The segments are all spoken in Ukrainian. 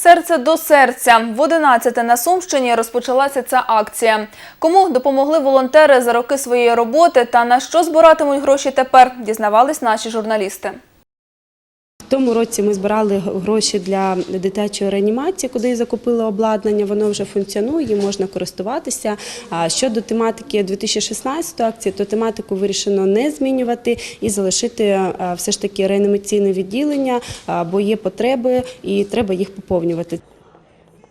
Серце до серця в 11 на Сумщині розпочалася ця акція. Кому допомогли волонтери за роки своєї роботи та на що збиратимуть гроші тепер, дізнавались наші журналісти. Тому році ми збирали гроші для дитячої реанімації, куди закупили обладнання. Воно вже функціонує, можна користуватися. А щодо тематики 2016 акції, то тематику вирішено не змінювати і залишити е, все ж таки реанімаційне відділення, бо є потреби і треба їх поповнювати.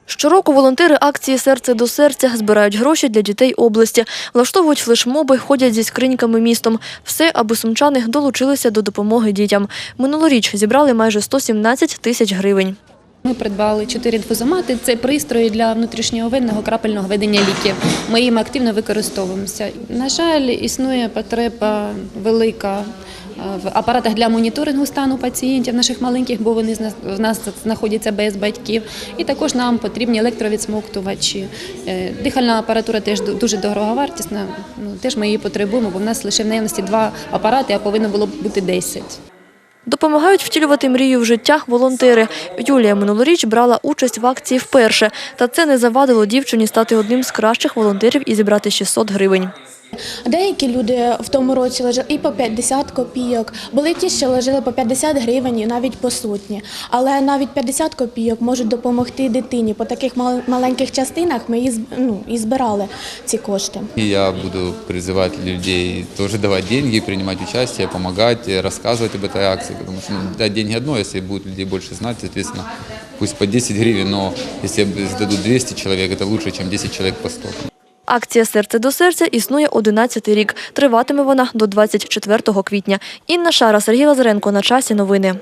Щороку волонтери акції Серце до серця збирають гроші для дітей області, влаштовують флешмоби, ходять зі скриньками містом. Все, аби сумчани долучилися до допомоги дітям. Минулоріч зібрали майже 117 тисяч гривень. Ми придбали чотири інфузомати. Це пристрої для внутрішнього венного крапельного ведення ліків. Ми їм активно використовуємося. На жаль, існує потреба велика в апаратах для моніторингу стану пацієнтів наших маленьких, бо вони в нас знаходяться без батьків. І також нам потрібні електровідсмоктувачі. Е, Дихальна апаратура теж дуже дороговартісна. Ну теж ми її потребуємо, бо в нас лише в наявності два апарати, а повинно було б бути 10. Допомагають втілювати мрію в життя волонтери. Юлія минулоріч брала участь в акції вперше. Та це не завадило дівчині стати одним з кращих волонтерів і зібрати 600 гривень. Деякі люди в тому році лежали і по 50 копійок. Були ті, що лежали по 50 гривень, і навіть по сотні. Але навіть 50 копійок можуть допомогти дитині. По таких мал- маленьких частинах ми і, зб- ну, і збирали ці кошти. И я буду призывать людей тоже давать деньги, принимать участие, помогать, э, рассказывать об этой акции, потому что ну, дать деньги одно, если будет людей больше знать, соответственно, пусть по 10 гривен, но если сдадут 200 человек, это лучше, чем 10 человек по 100. Акція Серце до серця існує 11 рік. Триватиме вона до 24 квітня. Інна Шара, Сергій Лазаренко. На часі новини.